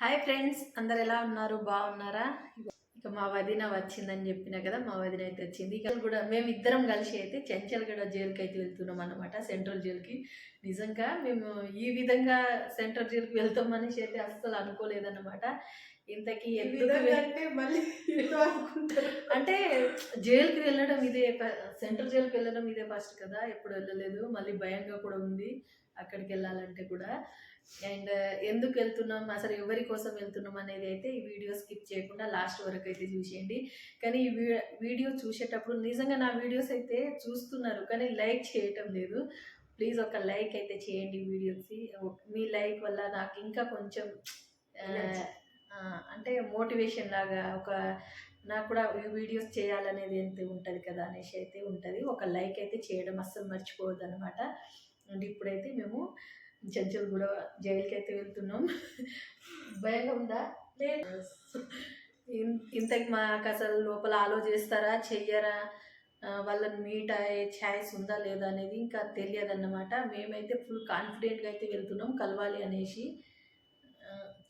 Hi friends అందరు ఎలా ఉన్నారు? బాగున్నారా? ఇక మా వదిన వచ్చిందని చెప్పిన కదా మా వదిన అయితే వచ్చింది. ఇక కూడా మేము ఇద్దరం కలిసి అయితే చెంచల్గడ జైలుకి అయితే వెళ్తున్నాం అనమాట సెంట్రల్ జైలుకి. నిజంగా మేము ఈ విధంగా సెంట్రల్ జైలుకి వెళ్తామనేసి అయితే అస్సలు అనుకోలేదన్నమాట. ఇంతకీ అంటే మళ్ళీ అంటే జైలుకి వెళ్ళడం ఇదే సెంట్రల్ జైలుకి వెళ్ళడం ఇదే ఫస్ట్ కదా ఎప్పుడు వెళ్ళలేదు మళ్ళీ భయంగా కూడా ఉంది అక్కడికి వెళ్ళాలంటే కూడా. అండ్ ఎందుకు వెళ్తున్నాం అసలు ఎవరి కోసం వెళ్తున్నాం అనేది అయితే ఈ వీడియో స్కిప్ చేయకుండా లాస్ట్ వరకు అయితే చూసేయండి. కానీ ఈ వీడియో చూసేటప్పుడు నిజంగా నా వీడియోస్ అయితే చూస్తున్నారు కానీ లైక్ చేయటం లేదు. ప్లీజ్ ఒక లైక్ అయితే చేయండి వీడియోస్కి. మీ లైక్ వల్ల నాకు ఇంకా కొంచెం అంటే మోటివేషన్ లాగా ఒక నాకు కూడా వీడియోస్ చేయాలనేది ఎంత ఉంటుంది కదా అనేసి అయితే ఉంటుంది. ఒక లైక్ అయితే చేయడం అస్సలు మర్చిపోవద్దు అనమాట అండ్ ఇప్పుడైతే మేము చెంచల్ కూడా జైలుకి అయితే వెళ్తున్నాం. భయంగా ఉందా? లేదు. ఇన్- ఇంతకి మాకు అసలు లోపల ఆలోచిస్తారా చెయ్యరా? వాళ్ళని మీట్ అయ్యే ఛాయిస్ ఉందా లేదా అనేది ఇంకా తెలియదు అన్నమాట మేమైతే ఫుల్ కాన్ఫిడెంట్గా అయితే వెళ్తున్నాం కలవాలి అనేసి.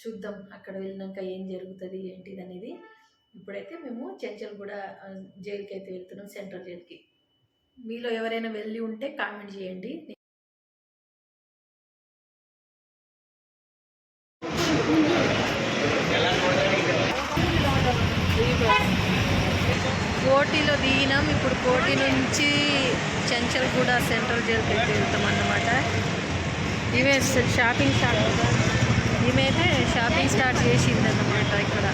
చూద్దాం అక్కడ వెళ్ళినాక ఏం జరుగుతుంది ఏంటిది అనేది ఇప్పుడైతే మేము చెంచల్ కూడా జైలుకి అయితే వెళ్తున్నాం సెంట్రల్ జైలుకి. మీలో ఎవరైనా వెళ్ళి ఉంటే కామెంట్ చేయండి. కోటిలో దిగినాం ఇప్పుడు కోటి నుంచి చెంచల్ కూడా సెంట్రల్ జైలుకి అయితే వెళ్తాం అన్నమాట ఇవే షాపింగ్ షాప్. ఈమెయితే షాపింగ్ స్టార్ట్ చేసింది అన్నమాట ఇక్కడ.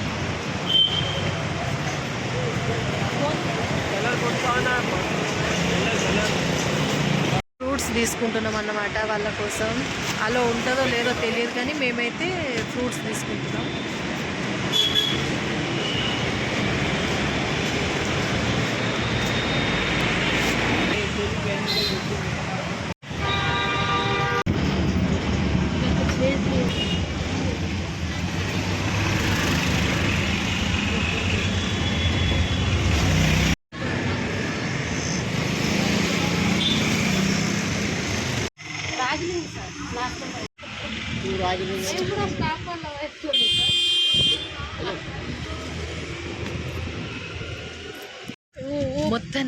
ఫ్రూట్స్ తీసుకుంటున్నాం అన్నమాట వాళ్ళ కోసం. అలా ఉంటుందో లేదో తెలియదు కానీ మేమైతే ఫ్రూట్స్ తీసుకుంటున్నాం. మొత్తం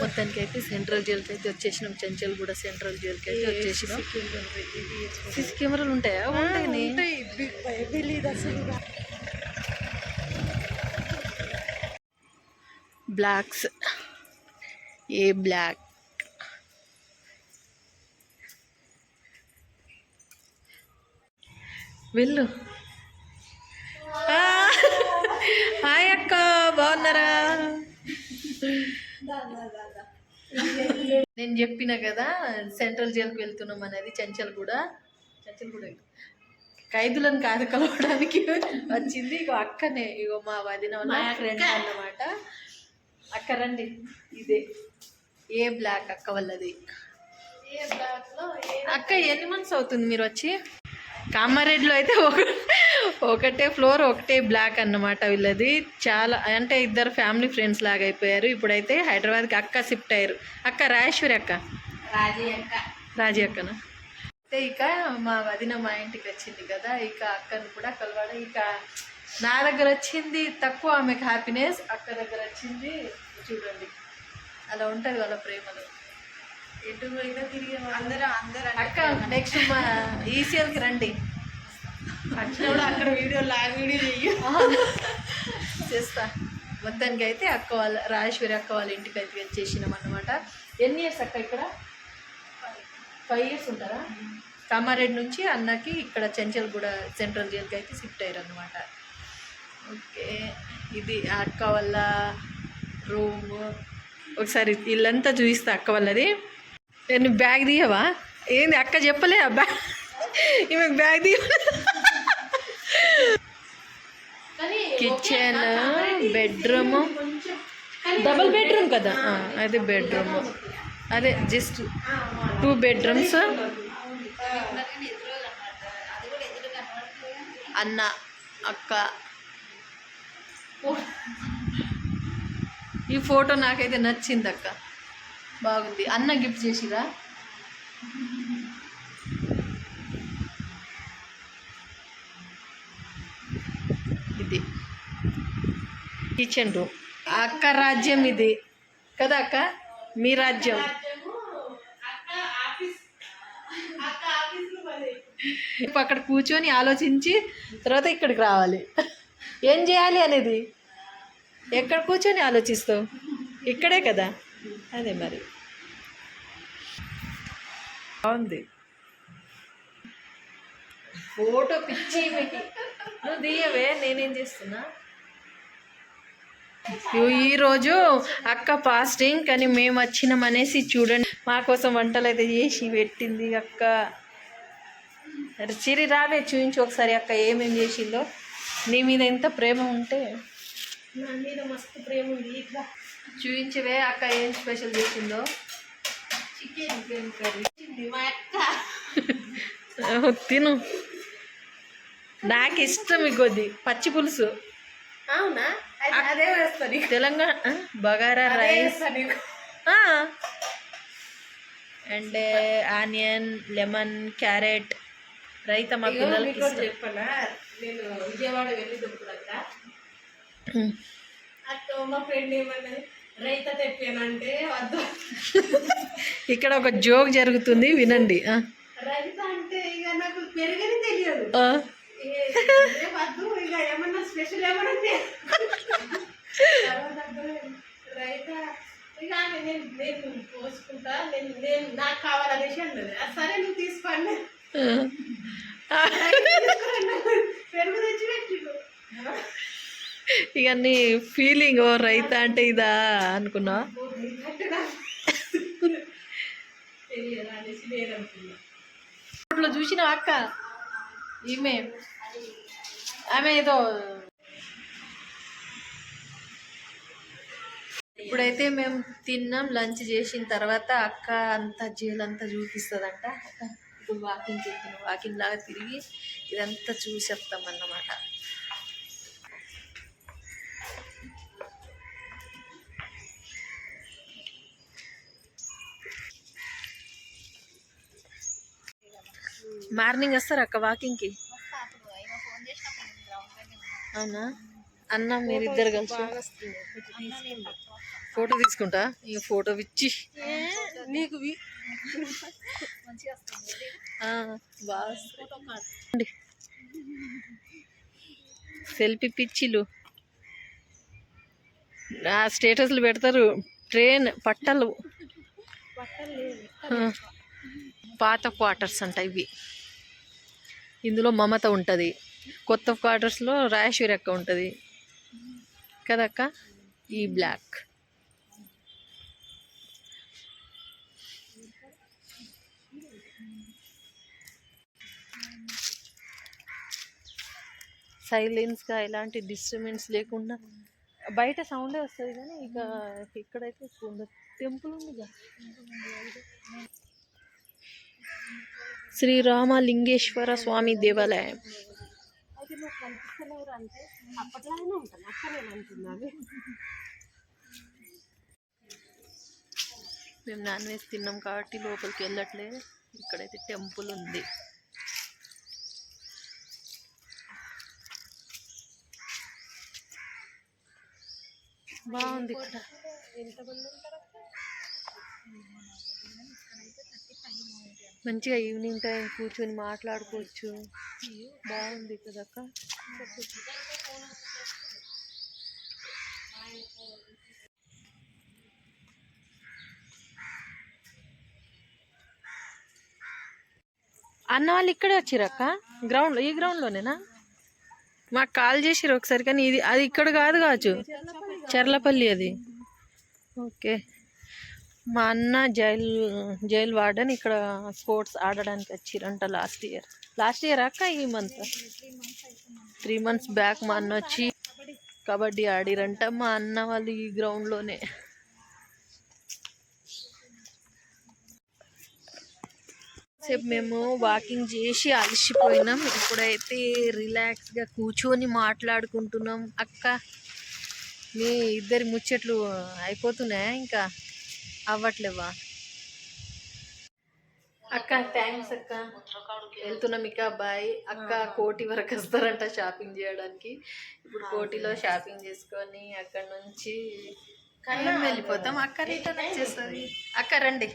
మొత్తానికి అయితే సెంట్రల్ జైలుకి అయితే వచ్చేసినాం. చెంచల్ కూడా సెంట్రల్ జైలుకి అయితే వచ్చేసినాం. సీసీ కెమెరాలు ఉంటాయా? ఉంటాయి. బ్లాక్స్. ఏ బ్లాక్? వెళ్ళు. ఆ! హాయ్ అక్క బాగున్నారా? నేను చెప్పిన కదా సెంట్రల్ జైలుకి వెళ్తున్నాం అనేది చెంచల్ కూడా. చెంచల్ కూడా ఖైదులను కాదు కలవడానికి వచ్చింది. ఇగో అక్కనే ఇగో మా వదిన ఫ్రెండ్ అన్నమాట. అక్క రండి. ఇదే. ఏ బ్లాక్ అక్క వాళ్ళది? అక్క ఎన్ని మంత్స్ అవుతుంది మీరు వచ్చి? కామారెడ్డిలో అయితే ఒక ఒకటే ఫ్లోర్ ఒకటే బ్లాక్ అన్నమాట వీళ్ళది. చాలా అంటే ఇద్దరు ఫ్యామిలీ ఫ్రెండ్స్ లాగా అయిపోయారు. ఇప్పుడైతే హైదరాబాద్కి అక్క షిఫ్ట్ అయ్యారు. అక్క రాజేశ్వరి అక్క? రాజీ అక్క. రాజీ అక్కన? అయితే ఇక మా వదిన మా ఇంటికి వచ్చింది కదా ఇక అక్కను కూడా కలవాడు ఇక నా దగ్గర వచ్చింది తక్కువ ఆమెకు హ్యాపీనెస్ అక్క దగ్గర వచ్చింది చూడండి. అలా ఉంటుంది వాళ్ళ ప్రేమలో. ఎటు పోయినా తిరిగి అందరూ అందరూ అక్క నెక్స్ట్ మా ఈసీఎల్కి రండి. వచ్చినప్పుడు అక్కడ వీడియో లైవ్ వీడియో చెయ్యి. చేస్తా. మొత్తానికి అయితే అక్క వాళ్ళ రాజేశ్వరి అక్క వాళ్ళ ఇంటికి అయితే వచ్చేసినాం అనమాట ఎన్ని ఇయర్స్ అక్క ఇక్కడ? ఫైవ్ ఇయర్స్ ఉంటారా? కామారెడ్డి నుంచి అన్నకి ఇక్కడ చెంచల్గూడ సెంట్రల్ జైలుకి అయితే షిఫ్ట్ అయ్యారు అనమాట ఓకే. ఇది ఆ అక్క వాళ్ళ రూమ్. ఒకసారి ఇల్లంతా చూపిస్తా అక్క వాళ్ళది. నేను బ్యాగ్ తీయవా? ఏంది అక్క చెప్పలే బ్యాగ్? ఈమె బ్యాగ్ తీయ కిచెన్ బెడ్రూమ్. డబుల్ బెడ్రూమ్ కదా? అదే బెడ్రూమ్. అదే జస్ట్ టూ బెడ్రూమ్స్. అన్న అక్క. ఈ ఫోటో నాకైతే నచ్చింది అక్క. బాగుంది. అన్న గిఫ్ట్ చేసిరా? Kitchen room. అక్క రాజ్యం ఇది. కదా అక్క? మీ రాజ్యం. అక్కడ కూర్చొని ఆలోచించి తర్వాత ఇక్కడికి రావాలి. ఏం చేయాలి అనేది? ఎక్కడ కూర్చొని ఆలోచిస్తావు? ఇక్కడే కదా? అదే మరి. బాగుంది. ఫోటో పిచ్చి. నువ్వు తీయవే నేనేం చేస్తున్నా? ఈరోజు అక్క ఫాస్టింగ్ కానీ మేము వచ్చినాం అనేసి చూడండి. మా కోసం వంటలు అయితే చేసి పెట్టింది అక్క. చిరి రావే చూపించు ఒకసారి అక్క ఏమేం చేసిందో. నీ మీద ఎంత ప్రేమ ఉంటే. నా మీద మస్తు ప్రేమ ఉంది చూపించవే అక్క ఏం స్పెషల్ చేసిందో చికెన్ చికెన్ కర్రీ ఇది మా అక్క తిను. నాకు ఇష్టం ఇగోది పచ్చి పులుసు. అవునా? అది వేస్తాను Telangana bagara rice. And onion lemon carrot. Raita మా పిల్లలకి. చెప్పనా? నేను విజయవాడ. అక్క మా ఫ్రెండ్ ఏమన్నది? రైత తెప్పానంటే వద్దు. ఇక్కడ ఒక జోక్ జరుగుతుంది వినండి ఆ. రైత అంటే ఇక నాకు పెరుగని తెలియదు ఆ. ఏ- ఏ వద్దు ఇక ఏమన్నా స్పెషల్ ఏమన్నా తే- తర్వాత అర్థమైంది. రైత ఇక ఆమె నేను నేను పోసుకుంటా నేను నేను నాకు కావాలనేసి అన్నది "ఆ, సరే నువ్వు తీసుకోండి ఆ. పెరుగు తెచ్చి పెట్టిండు ఇక నీ ఫీలింగ్ ఓ రైతా అంటే ఇదా అనుకున్నా ఓ, చూసిన అక్క ఈమె ఆమె ఏదో ఇప్పుడైతే మేము తిన్నాం లంచ్ చేసిన తర్వాత అక్క అంతా జైలంతా చూపిస్తుందంట. ఇప్పుడు వాకింగ్ చేస్తున్నాం. వాకింగ్ లాగా తిరిగి ఇదంతా చూసేస్తాం అన్నమాట. మార్నింగ్ వస్తారు అక్క వాకింగ్కి. అవునా? అన్న మీరిద్దరు కలిసి ఫోటో తీసుకుంటా? ఇక ఫోటో ఇచ్చి నీకు. సెల్ఫీ పిచ్చిలు. ఆ స్టేటస్లు పెడతారు. ట్రైన్ పట్టలు. పాత క్వార్టర్స్ అంట ఇవి. ఇందులో మమత ఉంటుంది. కొత్త క్వార్టర్స్లో రాయేశ్వరి అక్క ఉంటుంది. కదక్క ఈ బ్లాక్ సైలెన్స్గా ఎలాంటి డిస్టర్బెన్స్ లేకుండా బయట సౌండే వస్తుంది కానీ ఇక ఇక్కడైతే ఉండదు టెంపుల్ ఉందిగా శ్రీ రామలింగేశ్వర స్వామి దేవాలయం అయితే నువ్వు కనిపిస్తలేరు అంటే అప్పట్లానే ఉంటాను అక్క స్వామి దేవాలయం. మేము నాన్ వెజ్ తిన్నాం కాబట్టి లోపలికి వెళ్ళట్లేదు ఇక్కడైతే టెంపుల్ ఉంది. బాగుంది ఇక్కడ. మంచిగా ఈవినింగ్ టైం కూర్చొని మాట్లాడుకోవచ్చు. బాగుంది కదక్క అన్న వాళ్ళు ఇక్కడే వచ్చిరక్క గ్రౌండ్ ఈ గ్రౌండ్లోనేనా మాకు కాల్ చేసిరు ఒకసారి కానీ ఇది అది ఇక్కడ కాదు కావచ్చు. చర్లపల్లి అది. ఓకే. మా అన్న జైల్ జైల్ వార్డెన్ ఇక్కడ స్పోర్ట్స్ ఆడడానికి వచ్చిరంట లాస్ట్ ఇయర్. లాస్ట్ ఇయర్ అక్క ఈ మంత్? త్రీ మంత్స్ బ్యాక్ మా అన్న వచ్చి కబడ్డీ ఆడిరంట. మా అన్న వాళ్ళు ఈ గ్రౌండ్లోనే. సేపు మేము వాకింగ్ చేసి అలసిపోయినాం. ఇప్పుడైతే రిలాక్స్గా కూర్చొని మాట్లాడుకుంటున్నాం. అక్క మీ ఇద్దరి ముచ్చట్లు అయిపోతున్నాయా ఇంకా? అవ్వట్లేవా? అక్క థ్యాంక్స్ అక్క. వెళ్తున్నాం ఇక బాయ్ అక్క కోటి వరకు వస్తారంట షాపింగ్ చేయడానికి. ఇప్పుడు కోటిలో షాపింగ్ చేసుకొని అక్కడ నుంచి కన్నా వెళ్ళిపోతాం. అక్క రిటర్న్ వచ్చేస్తుంది. అక్క రండి.